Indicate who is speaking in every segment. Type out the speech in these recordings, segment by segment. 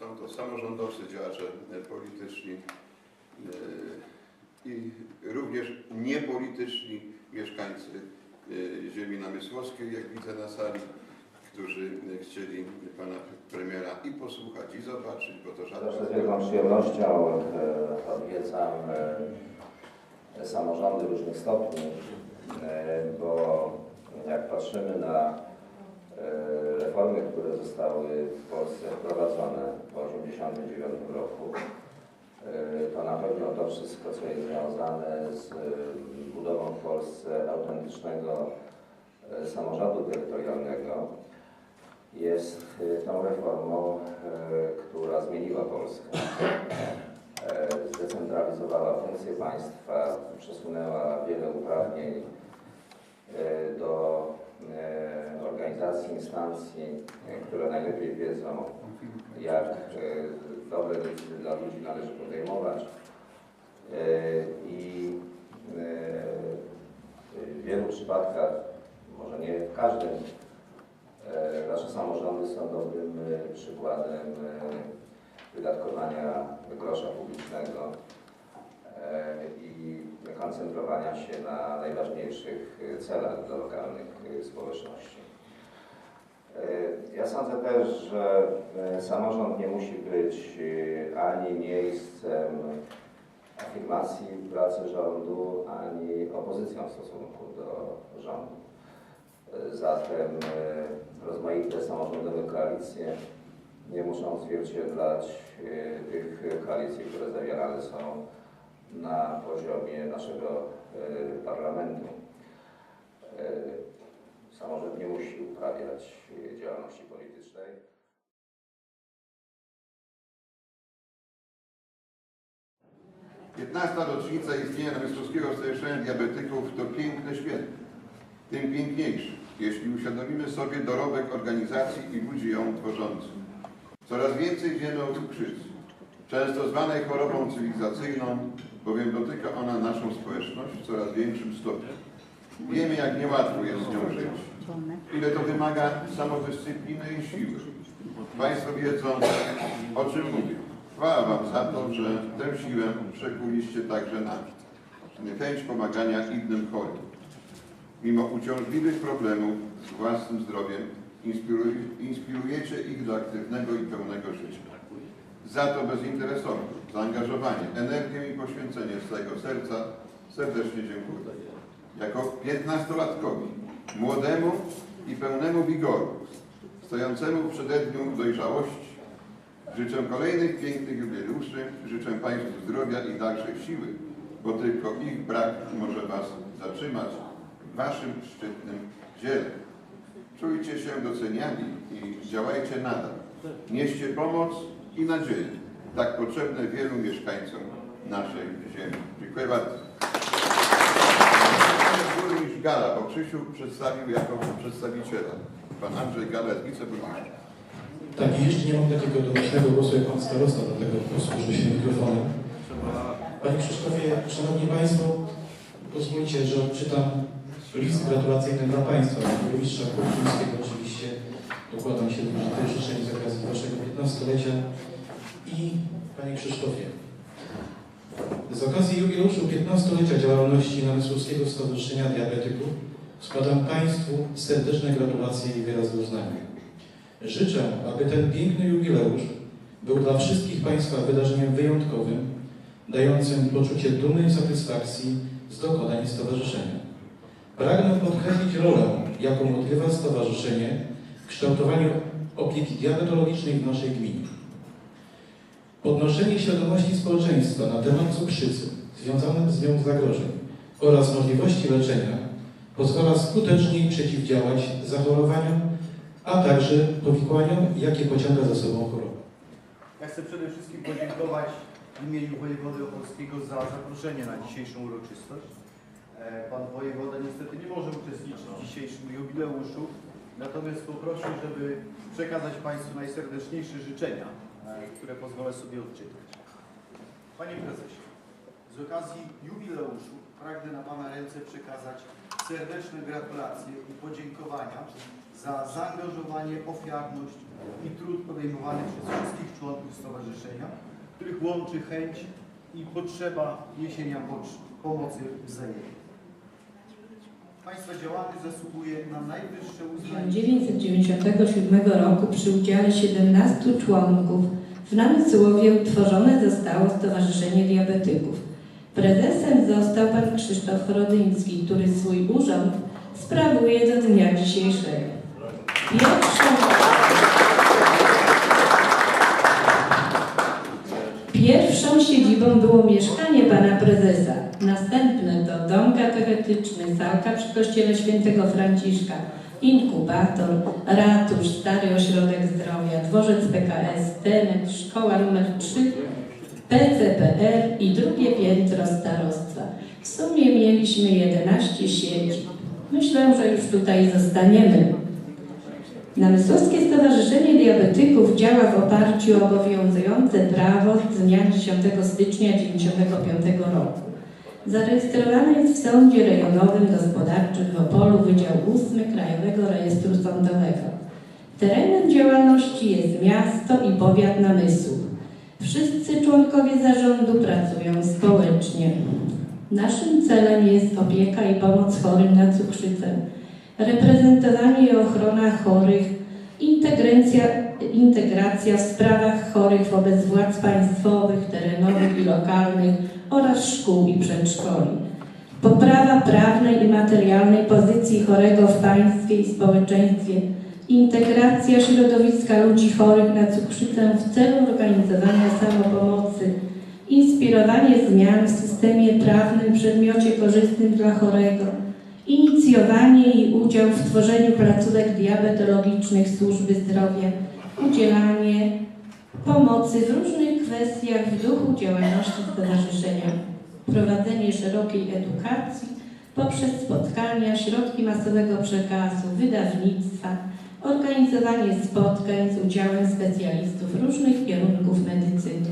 Speaker 1: Są to samorządowcy, działacze polityczni e, i również niepolityczni mieszkańcy e, ziemi namysłowskiej, jak widzę na sali, którzy chcieli pana premiera i posłuchać, i zobaczyć, bo to
Speaker 2: Zawsze z wielką przyjemnością e, odwiedzam samorządy różnych stopni, bo jak patrzymy na reformy, które zostały w Polsce wprowadzone po 1989 roku, e, to na pewno to wszystko, co jest związane z e, budową w Polsce autentycznego e, samorządu terytorialnego, jest e, tą reformą, e, która zmieniła Polskę. E, Zdecentralizowała funkcję państwa, przesunęła wiele uprawnień e, do organizacji, instancji, które najlepiej wiedzą, jak dobre decyzje dla ludzi należy podejmować. E, I e, w wielu przypadkach, może nie w każdym, E, Nasze samorządy są dobrym przykładem wydatkowania grosza publicznego i koncentrowania się na najważniejszych celach dla lokalnych społeczności. E, Ja sądzę też, że e, samorząd nie musi być e, ani miejscem afirmacji pracy rządu, ani opozycją w stosunku do rządu. Zatem rozmaite samorządowe koalicje nie muszą odzwierciedlać tych koalicji, które zawierane są na poziomie naszego parlamentu. Samorząd nie musi uprawiać działalności politycznej.
Speaker 1: 15. rocznica istnienia Namysłowskiego Stowarzyszenia Diabetyków to piękne święto. Tym piękniejsze, jeśli uświadomimy sobie dorobek organizacji i ludzi ją tworzących. Coraz więcej wiemy o cukrzycy, często zwanej chorobą cywilizacyjną, bowiem dotyka ona naszą społeczność w coraz większym stopniu. Wiemy, jak niełatwo jest z nią żyć, ile to wymaga samodyscypliny i siły. Państwo wiedzą, o czym mówię. Chwała Wam za to, że tę siłę przekuliście także na chęć pomagania innym chorym. Mimo uciążliwych problemów z własnym zdrowiem inspiruj- inspirujecie ich do aktywnego i pełnego życia. Za to bezinteresowne zaangażowanie, energię i poświęcenie swojego serca serdecznie dziękuję. Jako piętnastolatkowi, młodemu i pełnemu wigoru, stojącemu w przededniu dojrzałości, życzę kolejnych pięknych jubileuszy, życzę Państwu zdrowia i dalszej siły, bo tylko ich brak może Was zatrzymać w Waszym szczytnym dziele. Czujcie się doceniani i działajcie nadal. Nieście pomoc i nadzieję, tak potrzebne wielu mieszkańcom naszej ziemi. Dziękuję bardzo. Burmistrz Gala, bo Krzysiu przedstawił jako przedstawiciela. Pan Andrzej Gala jest wiceburmistrzem.
Speaker 3: Tak, jeszcze nie mam takiego domyślnego głosu jak pan starosta, dlatego posłużę się mikrofonem. Panie Krzysztofie, Szanowni Państwo, pozwólcie, że odczytam list gratulacyjny dla Państwa, dla burmistrza Kurczyńskiego oczywiście. Dokładam się do życzeń z okazji Waszego 15-lecia. I Panie Krzysztofie, z okazji jubileuszu 15-lecia działalności Namysłowskiego Stowarzyszenia Diabetyków składam Państwu serdeczne gratulacje i wyrazy uznania. Życzę, aby ten piękny jubileusz był dla wszystkich Państwa wydarzeniem wyjątkowym, dającym poczucie dumy i satysfakcji z dokonań stowarzyszenia. Pragnę podkreślić rolę, jaką odgrywa stowarzyszenie w kształtowaniu opieki diabetologicznej w naszej gminie. Podnoszenie świadomości społeczeństwa na temat cukrzycy, związanych z nią zagrożeń oraz możliwości leczenia pozwala skuteczniej przeciwdziałać zachorowaniom, a także powikłaniom, jakie pociąga za sobą choroba.
Speaker 4: Ja chcę przede wszystkim podziękować w imieniu wojewody opolskiego za zaproszenie na dzisiejszą uroczystość. E, Pan wojewoda niestety nie może uczestniczyć w dzisiejszym jubileuszu, natomiast poprosił, żeby przekazać Państwu najserdeczniejsze życzenia, e, które pozwolę sobie odczytać. Panie Prezesie, z okazji jubileuszu pragnę na Pana ręce przekazać serdeczne gratulacje i podziękowania za zaangażowanie, ofiarność i trud podejmowany przez wszystkich członków stowarzyszenia, których łączy chęć i potrzeba niesienia pomocy wzajemnej. Państwa zasługuje na najwyższe uznanie.
Speaker 5: 1997 roku przy udziale 17 członków w Namysłowie utworzone zostało Stowarzyszenie Diabetyków. Prezesem został pan Krzysztof Rodyński, który swój urząd sprawuje do dnia dzisiejszego. Pierwszą, pierwszą siedzibą było mieszkanie pana prezesa, następne to dom katechetyczny, salka przy kościele świętego Franciszka, inkubator, ratusz, stary ośrodek zdrowia, dworzec PKS, tenet, szkoła numer 3, PCPR i drugie piętro starostwa. W sumie mieliśmy 11 sieci. Myślę, że już tutaj zostaniemy. Namysłowskie Stowarzyszenie Diabetyków działa w oparciu o obowiązujące prawo z dnia 10 stycznia 1995 roku. Zarejestrowany jest w Sądzie Rejonowym Gospodarczym w Opolu Wydział 8 Krajowego Rejestru Sądowego. Terenem działalności jest miasto i powiat Namysłów. Wszyscy członkowie zarządu pracują społecznie. Naszym celem jest opieka i pomoc chorym na cukrzycę, reprezentowanie i ochrona chorych, integracja, integracja w sprawach chorych wobec władz państwowych, terenowych i lokalnych oraz szkół i przedszkoli. Poprawa prawnej i materialnej pozycji chorego w państwie i społeczeństwie, integracja środowiska ludzi chorych na cukrzycę w celu organizowania samopomocy, inspirowanie zmian w systemie prawnym w przedmiocie korzystnym dla chorego, inicjowanie i udział w tworzeniu placówek diabetologicznych służby zdrowia, udzielanie pomocy w różnych kwestiach w duchu działalności stowarzyszenia, prowadzenie szerokiej edukacji poprzez spotkania, środki masowego przekazu, wydawnictwa, organizowanie spotkań z udziałem specjalistów różnych kierunków medycyny.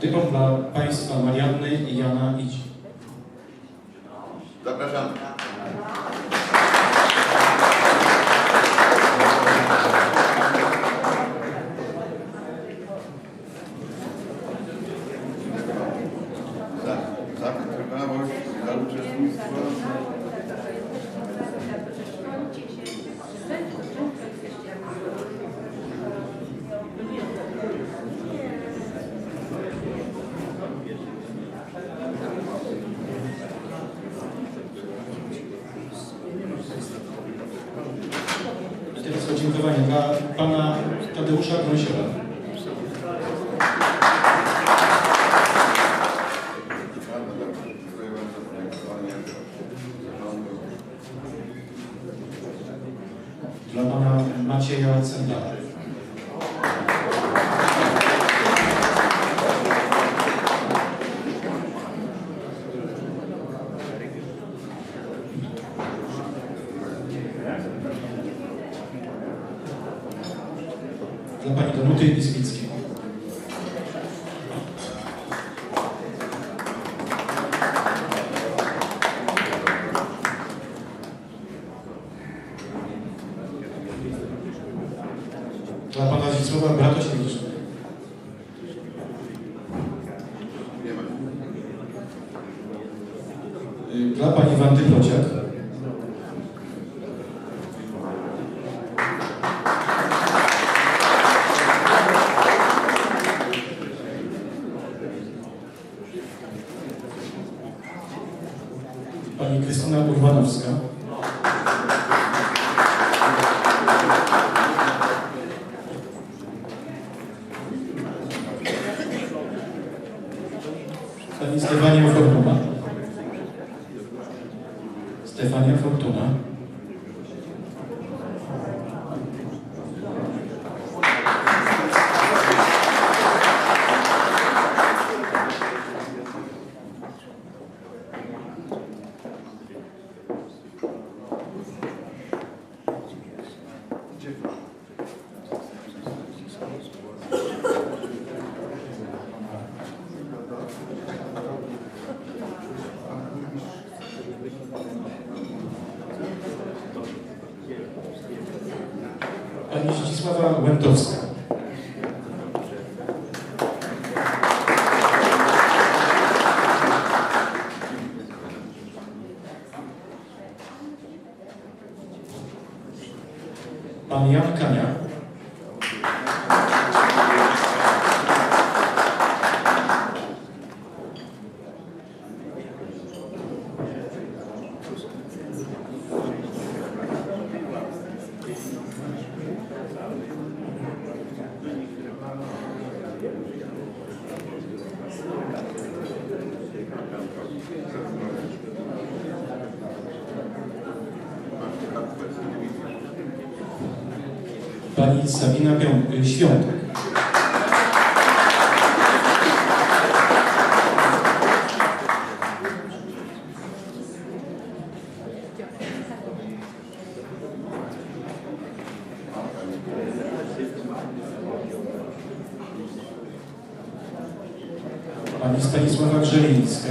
Speaker 3: Dyplom dla Państwa Marianny i Jana Idzi.
Speaker 1: Zapraszamy. Za, za wytrwałość, za uczestnictwo.
Speaker 3: Teraz podziękowanie dla Pana Tadeusza Grosiela.
Speaker 1: Bardzo dobrze. Dziękuję bardzo za podziękowanie zarządu.
Speaker 3: Dla Pana Macieja Cendara. Dla Pani Danuty Izbickiej. Dla Dla Pani Wandy Plociak. Pani Krystyna Urbanowska. Pani Stefania Pani Zdzisława Łętowska. Pan Jan Kania. Pani Sabina Pią- Świątek. Pani Stanisława Grzelińska.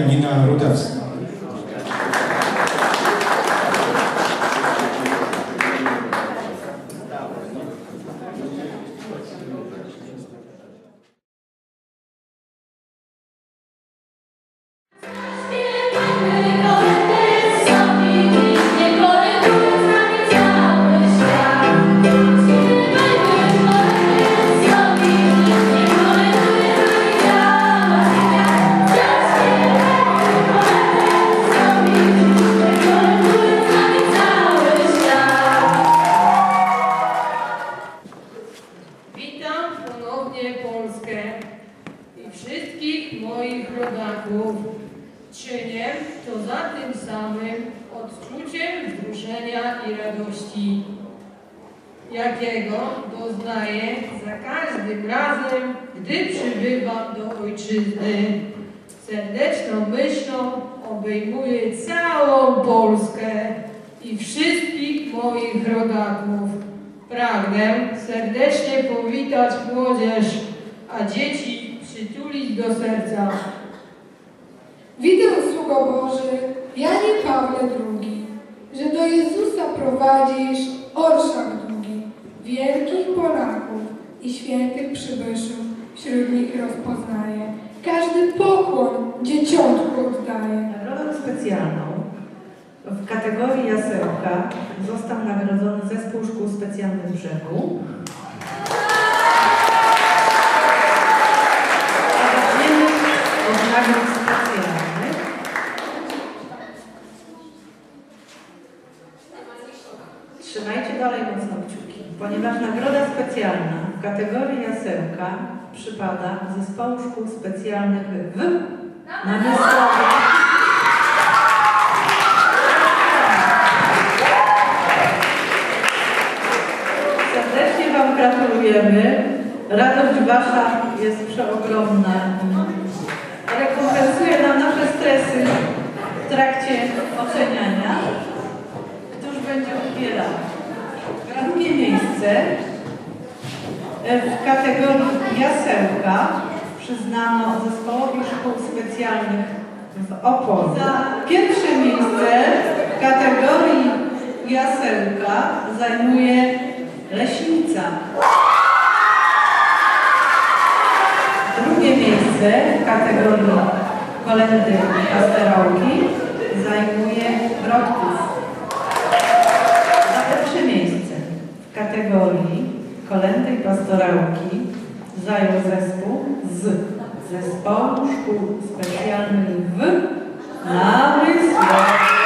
Speaker 3: Janina Rudawska.
Speaker 6: Wzruszenia i radości, jakiego doznaję za każdym razem, gdy przybywam do ojczyzny. Serdeczną myślą obejmuję całą Polskę i wszystkich moich rodaków. Pragnę serdecznie powitać młodzież, a dzieci przytulić do serca.
Speaker 7: Widzę, sługo Boży, Janie Pawle II, prowadzisz orszak długi, wielkich Polaków i świętych przybyszów wśród nich rozpoznaje. Każdy pokłon dzieciątku oddaje.
Speaker 8: Nagrodą specjalną w kategorii jasełka został nagrodzony Zespół Szkół Specjalnych Brzegu. Trzymajcie dalej mocno kciuki, ponieważ nagroda specjalna w kategorii jasełka przypada Zespołu Szkół Specjalnych w Namysłowie. Serdecznie Wam gratulujemy. Radość Wasza jest przeogromna. Rekompensuje nam nasze stresy w trakcie oceniania. Odbierał? Drugie miejsce w kategorii jasełka przyznano Zespołowi Szkół Specjalnych w Opolu. Pierwsze miejsce w kategorii jasełka zajmuje Leśnica. Drugie miejsce w kategorii kolendy pasterołki zajmuje Brodków. Za pierwsze miejsce w kategorii kolendy i pastorałki zajął zespół z Zespołu Szkół Specjalnych w Namysłowie.